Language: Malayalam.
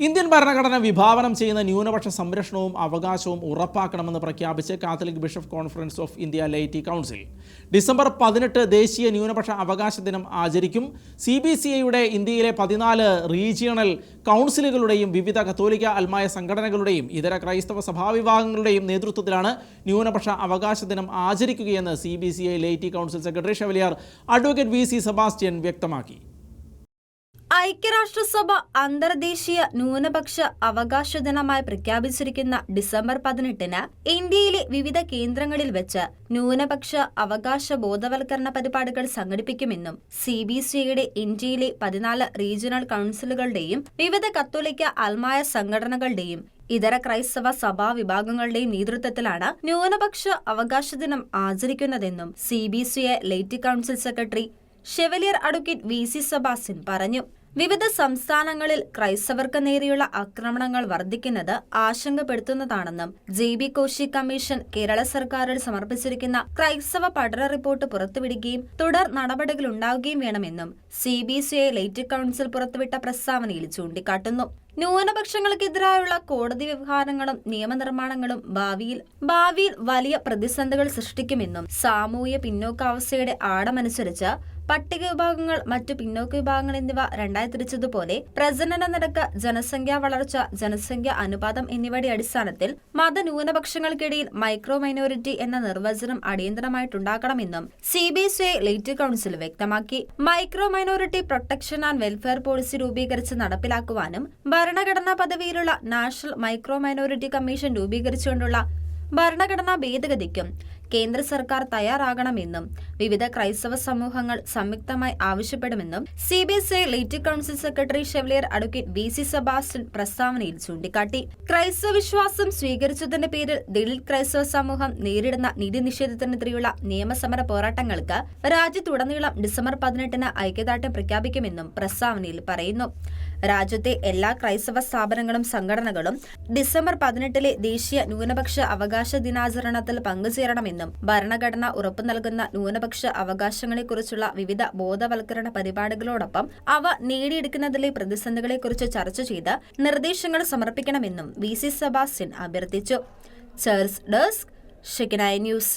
ഇന്ത്യൻ ഭരണഘടന വിഭാവനം ചെയ്യുന്ന ന്യൂനപക്ഷ സംരക്ഷണവും അവകാശവും ഉറപ്പാക്കണമെന്ന് പ്രഖ്യാപിച്ച് Catholic bishop conference of India laity council. December പതിനെട്ട് ദേശീയ ന്യൂനപക്ഷ അവകാശ ദിനം ആചരിക്കും. സി ബി സി ഐയുടെ ഇന്ത്യയിലെ പതിനാല് റീജിയണൽ കൗൺസിലുകളുടെയും വിവിധ കത്തോലിക്ക അൽമായ സംഘടനകളുടെയും ഇതര ക്രൈസ്തവ സഭാവിഭാഗങ്ങളുടെയും നേതൃത്വത്തിലാണ് ന്യൂനപക്ഷ അവകാശ ദിനം ആചരിക്കുകയെന്ന് C B C I laity council secretary chevalier advocate V C Sebastian വ്യക്തമാക്കി. ഐക്യരാഷ്ട്രസഭ അന്തർദേശീയ ന്യൂനപക്ഷ അവകാശ ദിനമായി പ്രഖ്യാപിച്ചിരിക്കുന്ന ഡിസംബർ പതിനെട്ടിന് ഇന്ത്യയിലെ വിവിധ കേന്ദ്രങ്ങളിൽ വെച്ച് ന്യൂനപക്ഷ അവകാശ ബോധവൽക്കരണ പരിപാടികൾ സംഘടിപ്പിക്കുമെന്നും സി ബി സിയുടെ ഇന്ത്യയിലെ പതിനാല് റീജിയണൽ കൗൺസിലുകളുടെയും വിവിധ കത്തോലിക്ക അൽമായ സംഘടനകളുടെയും ഇതര ക്രൈസ്തവ സഭാ വിഭാഗങ്ങളുടെയും നേതൃത്വത്തിലാണ് ന്യൂനപക്ഷ അവകാശ ദിനം ആചരിക്കുന്നതെന്നും C B C light laity council secretary chevalier advocate V C Sebastian പറഞ്ഞു. വിവിധ സംസ്ഥാനങ്ങളിൽ ക്രൈസ്തവർക്ക് നേരെയുള്ള ആക്രമണങ്ങൾ വർദ്ധിക്കുന്നത് ആശങ്കപ്പെടുത്തുന്നതാണെന്നും J B Koshy commission Kerala സർക്കാരിൽ സമർപ്പിച്ചിരിക്കുന്ന ക്രൈസ്തവ പഠന റിപ്പോർട്ട് പുറത്തുവിടുകയും തുടർ നടപടികൾ ഉണ്ടാവുകയും വേണമെന്നും C B C I light council പുറത്തുവിട്ട പ്രസ്താവനയിൽ ചൂണ്ടിക്കാട്ടുന്നു. ന്യൂനപക്ഷങ്ങൾക്കെതിരായുള്ള കോടതി വ്യവഹാരങ്ങളും നിയമനിർമ്മാണങ്ങളും ഭാവിയിൽ ഭാവിയിൽ വലിയ പ്രതിസന്ധികൾ സൃഷ്ടിക്കുമെന്നും സാമൂഹ്യ പിന്നോക്കാവസ്ഥയുടെ ആഴമനുസരിച്ച് പട്ടിക വിഭാഗങ്ങൾ മറ്റു പിന്നോക്ക വിഭാഗങ്ങൾ എന്നിവ രണ്ടായി തിരിച്ചതുപോലെ പ്രജനന നിരക്ക് ജനസംഖ്യാ വളർച്ച ജനസംഖ്യ അനുപാതം എന്നിവയുടെ അടിസ്ഥാനത്തിൽ മതന്യൂനപക്ഷങ്ങൾക്കിടയിൽ മൈക്രോ മൈനോറിറ്റി എന്ന നിർവചനം അടിയന്തരമായിട്ടുണ്ടാക്കണമെന്നും C B S I laity council വ്യക്തമാക്കി. Micro minority protection and welfare policy രൂപീകരിച്ച് നടപ്പിലാക്കുവാനും ഭരണഘടനാ പദവിയിലുള്ള നാഷണൽ മൈക്രോ മൈനോറിറ്റി കമ്മീഷൻ രൂപീകരിച്ചുകൊണ്ടുള്ള ഭരണഘടനാ ഭേദഗതിക്കും കേന്ദ്ര സർക്കാർ തയ്യാറാകണമെന്നും വിവിധ ക്രൈസ്തവ സമൂഹങ്ങൾ സംയുക്തമായി ആവശ്യപ്പെടുമെന്നും C B S I laity council secretary chevalier advocate V C Sebastian പ്രസ്താവനയിൽ ചൂണ്ടിക്കാട്ടി. ക്രൈസ്തവ വിശ്വാസം സ്വീകരിച്ചതിന്റെ പേരിൽ ദളിത് ക്രൈസ്തവ സമൂഹം നേരിടുന്ന നീതി നിഷേധത്തിനെതിരെയുള്ള നിയമസമര പോരാട്ടങ്ങൾക്ക് രാജ്യത്തുടനീളം ഡിസംബർ പതിനെട്ടിന് ഐക്യദാർഢ്യം പ്രഖ്യാപിക്കുമെന്നും പ്രസ്താവനയിൽ പറയുന്നു. രാജ്യത്തെ എല്ലാ ക്രൈസ്തവ സ്ഥാപനങ്ങളും സംഘടനകളും ഡിസംബർ പതിനെട്ടിലെ ദേശീയ ന്യൂനപക്ഷ അവകാശ ദിനാചരണത്തിൽ പങ്കുചേരണമെന്നും ഭരണഘടന ഉറപ്പു നൽകുന്ന ന്യൂനപക്ഷ അവകാശങ്ങളെക്കുറിച്ചുള്ള വിവിധ ബോധവൽക്കരണ പരിപാടികളോടൊപ്പം അവ നേടിയെടുക്കുന്നതിലെ പ്രതിസന്ധികളെക്കുറിച്ച് ചർച്ച ചെയ്ത് നിർദ്ദേശങ്ങൾ സമർപ്പിക്കണമെന്നും വി സി സെബാസ്റ്റ്യൻ അഭ്യർത്ഥിച്ചു. ചേർസ് ഡെസ്ക് ഷിക്കനായ ന്യൂസ്.